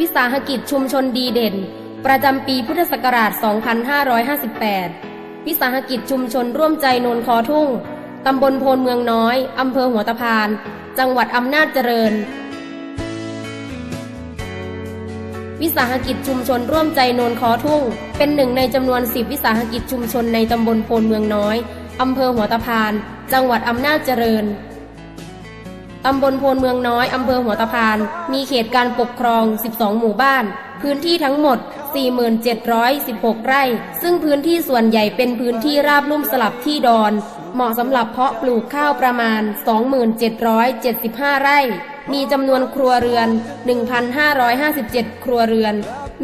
วิสาหกิจชุมชนดีเด่น ประจำปีพุทธศักราช 2558 วิสาหกิจชุมชนร่วมใจโนนคอทุ่ง ตำบลโพนเมืองน้อย อำเภอหัวตะพาน จังหวัดอำนาจเจริญ วิสาหกิจชุมชนร่วมใจโนนคอทุ่ง เป็นหนึ่งในจำนวน 10 วิสาหกิจชุมชนในตำบลโพนเมืองน้อย อำเภอหัวตะพาน จังหวัดอำนาจเจริญ ตำบลโพนเมืองน้อย อำเภอหัวตะพาน มีเขตการปกครอง 12 หมู่บ้าน พื้นที่ทั้งหมด 4716 ไร่ ซึ่งพื้นที่ส่วนใหญ่เป็นพื้นที่ราบลุ่มสลับที่ดอน เหมาะสำหรับเพาะปลูกข้าวประมาณ 2775 ไร่ มีจำนวนครัวเรือน 1,557 ครัวเรือน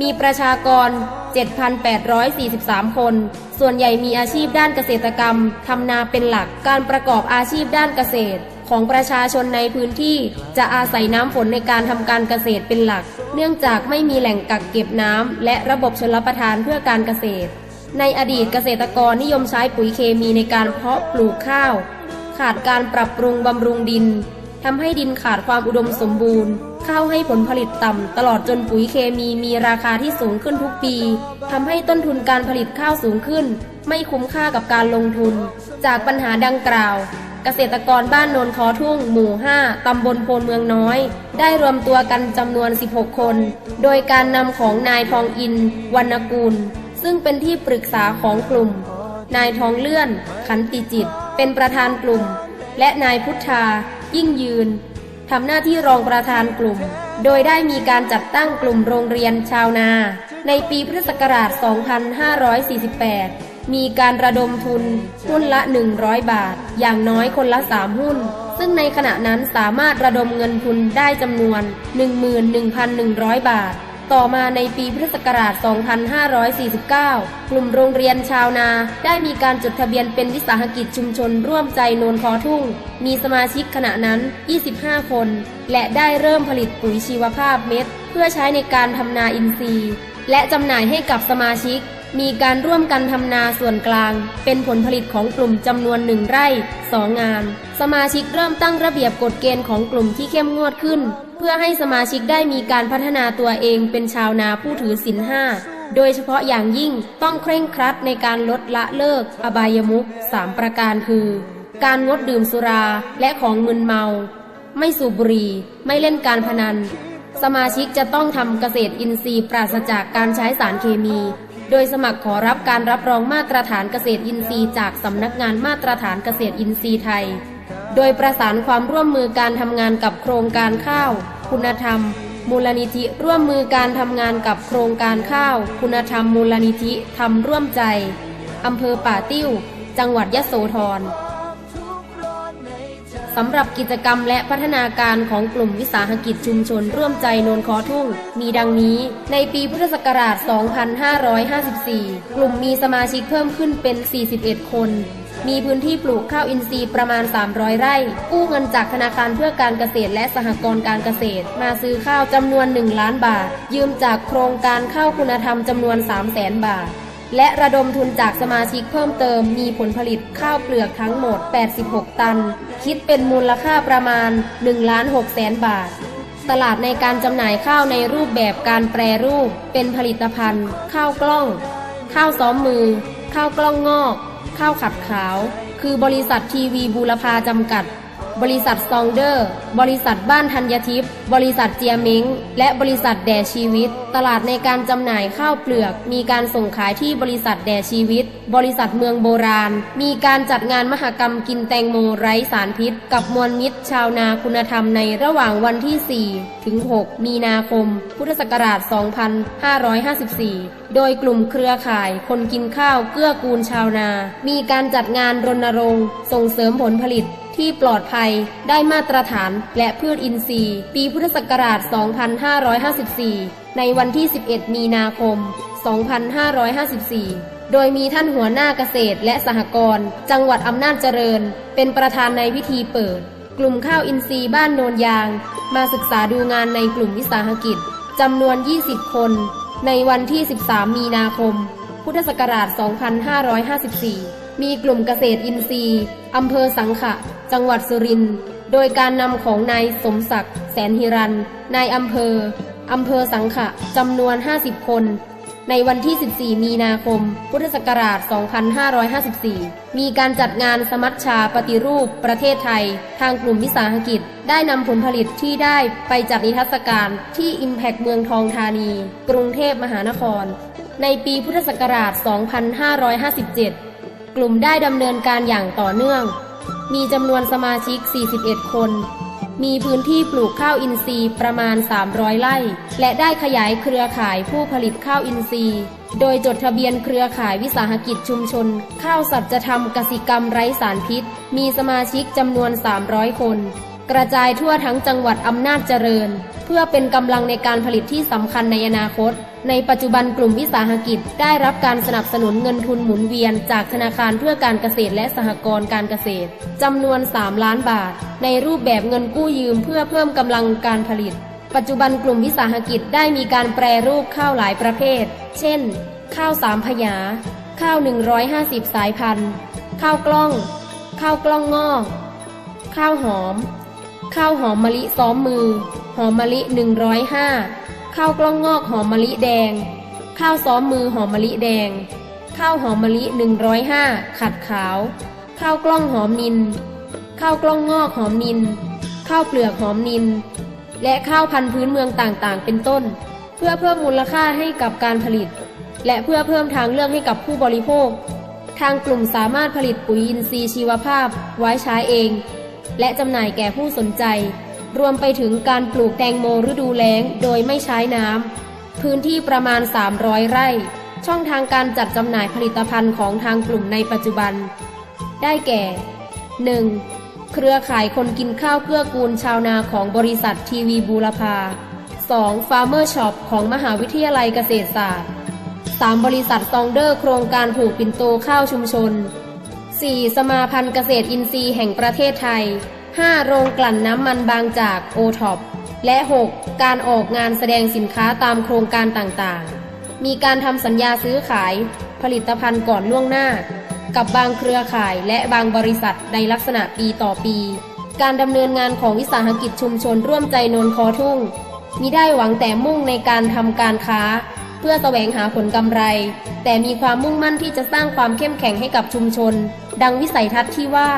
มีประชากร 7,843 คน ส่วนใหญ่มีอาชีพด้านเกษตรกรรม ทำนาเป็นหลัก การประกอบอาชีพด้านเกษตร ของประชาชนในพื้นที่จะอาศัยน้ำฝนในการทำการเกษตรเป็นหลัก เนื่องจากไม่มีแหล่งกักเก็บน้ำและระบบชลประทานเพื่อการเกษตร ในอดีตเกษตรกรนิยมใช้ปุ๋ยเคมีในการเพาะปลูกข้าว ขาดการปรับปรุงบำรุงดินทำให้ดินขาดความอุดมสมบูรณ์ ข้าวให้ผลผลิตต่ำ ตลอดจนปุ๋ยเคมีมีราคาที่สูงขึ้นทุกปีทำให้ต้นทุนการผลิตข้าวสูงขึ้น ไม่คุ้มค่ากับการลงทุน จากปัญหาดังกล่าว เกษตรกรบ้านโนนคอทุ่ง หมู่ 5 ตำบลโพนเมืองน้อย ได้รวมตัวกันจำนวน 16 คน โดยการนำของนายทองอิน วรรณกูล ซึ่งเป็นที่ปรึกษาของกลุ่ม นายทองเลื่อน ขันติจิต เป็นประธานกลุ่ม และนายพุทธา ยิ่งยืนทำหน้าที่รองประธานกลุ่ม โดยได้มีการจัดตั้งกลุ่มโรงเรียนชาวนา ในปีพุทธศักราช 2548 มีการระดมทุนหุ้นละ 100 บาท อย่างน้อยคนละ 3 หุ้น ซึ่งในขณะนั้นสามารถระดมเงินทุนได้จำนวน 11,100 บาท ต่อมาในปีพุทธศักราช 2549 กลุ่มโรงเรียนชาวนา ได้มีการจดทะเบียนเป็นวิสาหกิจชุมชนร่วมใจโนนคอทุ่ง มีสมาชิกขณะนั้น 25 คน และได้เริ่มผลิตปุ๋ยชีวภาพเม็ด เพื่อใช้ในการทำนาอินทรีย์ และจำหน่ายให้กับสมาชิก มีการร่วมกันทำนาส่วนกลาง เป็นผลผลิตของกลุ่มจำนวนหนึ่งไร่สองงาน สมาชิกเริ่มตั้งระเบียบกฎเกณฑ์ของกลุ่มที่เข้มงวดขึ้น เพื่อให้สมาชิกได้มีการพัฒนาตัวเองเป็นชาวนาผู้ถือศีลห้าโดยเฉพาะอย่างยิ่งต้องเคร่งครัดในการลดละเลิก อบายมุข3ประการคือ การงดดื่มสุราและของมึนเมา ไม่สูบบุหรี่ไม่เล่นการพนัน สมาชิกจะต้องทำเกษตรอินทรีย์ปราศจากการใช้สารเคมี โดยสมัครขอรับการรับรองมาตรฐานเกษตรอินทรีย์จากสำนักงานมาตรฐานเกษตรอินทรีย์ไทย โดยประสานความร่วมมือการทำงานกับโครงการข้าว คุณธรรม มูลนิธิร่วมมือการทำงานกับโครงการข้าว คุณธรรมมูลนิธิทำร่วมใจอำเภอป่าติ้ว จังหวัดยะโสธร สำหรับกิจกรรมและพัฒนาการของกลุ่มวิสาหกิจชุมชนร่วมใจนนคอทุ่ง มีดังนี้ ในปีพุทธศักราช 2554 กลุ่มมีสมาชิกเพิ่มขึ้นเป็น 41 คนมีพื้นที่ปลูกข้าวอินทรีย์ประมาณ 300 ไร่ กู้เงินจากธนาคารเพื่อการเกษตรและสหกรณ์การเกษตร มาซื้อข้าวจำนวน 1 ล้านบาท ยืมจากโครงการข้าวคุณธรรมจำนวน 3 0 0แสนบาท และระดมทุนจากสมาชิกเพิ่มเติมมีผลผลิตข้าวเปลือกทั้งหมด 86 ตัน คิดเป็นมูลค่าประมาณ1ล้าน6แสนบาท ตลาดในการจำหน่ายข้าวในรูปแบบการแปรรูป เป็นผลิตภัณฑ์ ข้าวกล้อง ข้าวซ้อมมือ ข้าวกล้องงอก ข้าวขัดขาว คือบริษัททีวีบูรพาจำกัด บริษัทซองเดอร์ บริษัทบ้านธัญทิพย์ บริษัทเจียมิง และบริษัทแด่ชีวิต ตลาดในการจำหน่ายข้าวเปลือก มีการส่งขายที่บริษัทแด่ชีวิต บริษัทเมืองโบราณ มีการจัดงานมหกรรมกินแตงโมไร้สารพิษ กับมวลมิตร ชาวนาคุณธรรมในระหว่างวันที่ 4 ถึง 6 มีนาคม พุทธศักราช 2554 โดยกลุ่มเครือข่ายคนกินข้าวเกื้อกูลชาวนา มีการจัดงานรณรงค์ ส่งเสริมผลผลิตที่ปลอดภัยได้มาตรฐานและพืชอินทรีย์ ปีพุทธศักราช 2554 ในวันที่ 11 มีนาคม 2554 โดยมีท่านหัวหน้าเกษตรและสหกรณ์จังหวัดอำนาจเจริญ เป็นประธานในพิธีเปิด กลุ่มข้าวอินทรีย์บ้านโนนยาง มาศึกษาดูงานในกลุ่มวิสาหกิจจำนวน 20 คน ในวันที่ 13 มีนาคม พุทธศักราช 2554 มีกลุ่มเกษตรอินทรีย์อำเภอสังขะ จังหวัดสุรินทร์ โดยการนำของนายสมศักดิ์ แสนหิรัน นายอำเภอ อำเภอสังขะ จำนวน 50 คน ในวันที่ 14 มีนาคม พุทธศักราช 2554 มีการจัดงานสมัชชาปฏิรูปประเทศไทย ทางกลุ่มวิสาหกิจ ได้นำผลผลิตที่ได้ไปจัดนิทรรศการที่ Impact เมืองทองธานี กรุงเทพมหานคร ในปีพุทธศักราช 2557 กลุ่มได้ดำเนินการอย่างต่อเนื่อง มีจำนวนสมาชิก 41 คน มีพื้นที่ปลูกข้าวอินทรีย์ประมาณ 300 ไร่ และได้ขยายเครือข่ายผู้ผลิตข้าวอินทรีย์ โดยจดทะเบียนเครือข่ายวิสาหกิจชุมชน ข้าวสัจธรรมกสิกรรมไร้สารพิษ มีสมาชิกจำนวน 300 คน กระจายทั่วทั้งจังหวัดอำนาจเจริญ เพื่อเป็นกำลังในการผลิตที่สำคัญในอนาคต ในปัจจุบันกลุ่มวิสาหกิจ ได้รับการสนับสนุนเงินทุนหมุนเวียน จากธนาคารเพื่อการเกษตรและสหกรณ์การเกษตรจำนวน 3 ล้านบาท ในรูปแบบเงินกู้ยืมเพื่อเพิ่มกำลังการผลิต ปัจจุบันกลุ่มวิสาหกิจได้มีการแปรรูปข้าวหลายประเภท เช่น ข้าวสามพยา ข้าว 150 สายพันธุ์ ข้าวกล้อง ข้าวกล้องงอก ข้าวหอม ข้าวหอมมะลิซ้อมมือ หอมมะลิ 105 ข้าวกล้องงอกหอมมะลิแดง ข้าวซ้อมมือหอมมะลิแดง ข้าวหอมมะลิ 105 ขัดขาว ข้าวกล้องหอมนิน ข้าวกล้องงอกหอมนิน ข้าวเปลือกหอมนิน และข้าวพันธุ์พื้นเมืองต่างๆ เป็นต้น เพื่อเพิ่มมูลค่าให้กับการผลิต และเพื่อเพิ่มทางเลือกให้กับผู้บริโภค ทางกลุ่มสามารถผลิตปุ๋ยอินทรีย์ชีวภาพไว้ใช้เอง และจำหน่ายแก่ผู้สนใจ รวมไปถึงการปลูกแตงโมฤดูแล้งโดยไม่ใช้น้ำ พื้นที่ประมาณ 300 ไร่ ช่องทางการจัดจำหน่ายผลิตภัณฑ์ของทางกลุ่มในปัจจุบัน ได้แก่ 1. เครือข่ายคนกินข้าวเกื้อกูลชาวนาของบริษัททีวีบูรพา 2. Farmer Shop ของมหาวิทยาลัยเกษตรศาสตร์ 3. บริษัทซองเดอร์โครงการผูกปิ่นโตข้าวชุมชน 4. สมาพันธ์เกษตรอินทรีย์แห่งประเทศไทย 5. โรงกลั่นน้ำมันบางจากโอท็อปและ 6. การออกงานแสดงสินค้าตามโครงการต่างๆ มีการทำสัญญาซื้อขายผลิตภัณฑ์ก่อนล่วงหน้า กับบางเครือข่ายและบางบริษัทในลักษณะปีต่อปี การดำเนินงานของวิสาหกิจชุมชนร่วมใจโนนคอทุ่ง มิได้หวังแต่มุ่งในการทำการค้า เพื่อแสวงหาผลกำไร แต่มีความมุ่งมั่นที่จะสร้างความเข้มแข็งให้กับชุมชน ดังวิสัยทัศน์ที่ว่า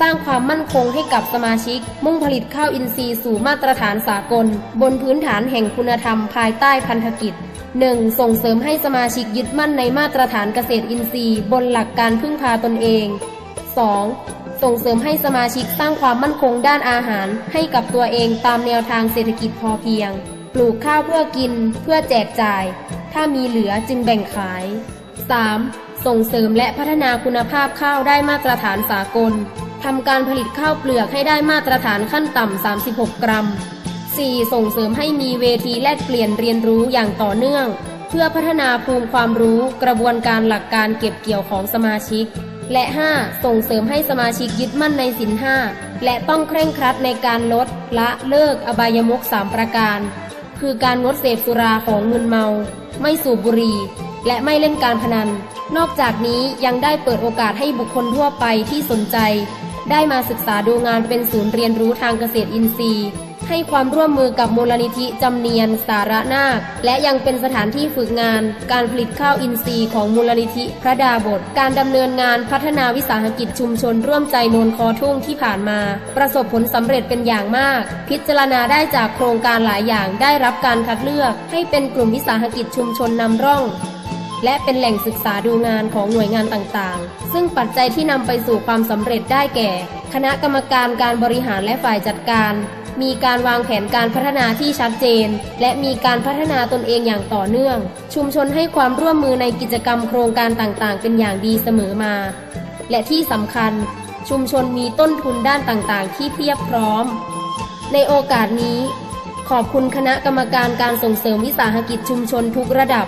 สร้างความมั่นคงให้กับสมาชิก มุ่งผลิตข้าวอินทรีย์สู่มาตรฐานสากล บนพื้นฐานแห่งคุณธรรมภายใต้พันธกิจ 1. ส่งเสริมให้สมาชิกยึดมั่นในมาตรฐานเกษตรอินทรีย์ บนหลักการพึ่งพาตนเอง 2. ส่งเสริมให้สมาชิกสร้างความมั่นคงด้านอาหารให้กับตัวเองตามแนวทางเศรษฐกิจพอเพียง ปลูกข้าวเพื่อกิน เพื่อแจกจ่าย ถ้ามีเหลือจึงแบ่งขาย 3. ส่งเสริมและพัฒนาคุณภาพข้าวได้มาตรฐานสากลทำการผลิตข้าวเปลือกให้ได้มาตรฐานขั้นต่ำ 36 กรัม 4. ส่งเสริมให้มีเวทีแลกเปลี่ยนเรียนรู้อย่างต่อเนื่อง เพื่อพัฒนาภูมิความรู้กระบวนการหลักการเก็บเกี่ยวของสมาชิก และ 5. ส่งเสริมให้สมาชิกยึดมั่นในสินห้าและต้องเคร่งครัดในการลด ละเลิกอบายมุขสามประการ คือการงดเสพสุราของมึนเมา ไม่สูบบุหรี่ และไม่เล่นการพนัน นอกจากนี้ยังได้เปิดโอกาสให้บุคคลทั่วไปที่สนใจ ได้มาศึกษาดูงานเป็นศูนย์เรียนรู้ทางเกษตรอินทรีย์ ให้ความร่วมมือกับมูลนิธิจำเนียน สาระนาค และยังเป็นสถานที่ฝึกงาน การผลิตข้าวอินทรีย์ของมูลนิธิพระดาบท การดำเนินงานพัฒนาวิสาหกิจชุมชนร่วมใจโนนคอทุ่งที่ผ่านมา ประสบผลสำเร็จเป็นอย่างมาก พิจารณาได้จากโครงการหลายอย่างได้รับการคัดเลือก ให้เป็นกลุ่มวิสาหกิจชุมชนนำร่อง และเป็นแหล่งศึกษาดูงานของหน่วยงานต่างๆ ซึ่งปัจจัยที่นำไปสู่ความสำเร็จได้แก่ คณะกรรมการการบริหารและฝ่ายจัดการ มีการวางแผนการพัฒนาที่ชัดเจน และมีการพัฒนาตนเองอย่างต่อเนื่อง ชุมชนให้ความร่วมมือในกิจกรรมโครงการต่างๆ เป็นอย่างดีเสมอมา และที่สำคัญ ชุมชนมีต้นทุนด้านต่างๆ ที่เพียบพร้อม ในโอกาสนี้ขอบคุณคณะกรรมการการส่งเสริมวิสาหกิจชุมชนทุกระดับ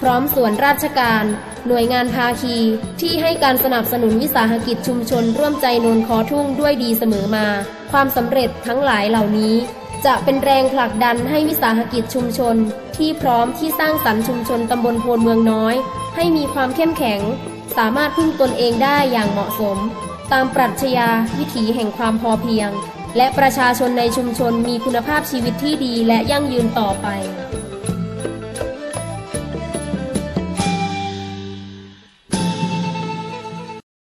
พร้อมส่วนราชการ หน่วยงานภาคีที่ให้การสนับสนุนวิสาหกิจชุมชนร่วมใจนนคอทุ่งด้วยดีเสมอมา ความสำเร็จทั้งหลายเหล่านี้ จะเป็นแรงผลักดันให้วิสาหกิจชุมชน ที่พร้อมที่สร้างสรรค์ชุมชนตำบลโพนเมืองน้อย ให้มีความเข้มแข็ง สามารถพึ่งตนเองได้อย่างเหมาะสม ตามปรัชญาวิถีแห่งความพอเพียง และประชาชนในชุมชนมีคุณภาพชีวิตที่ดีและยั่งยืนต่อไป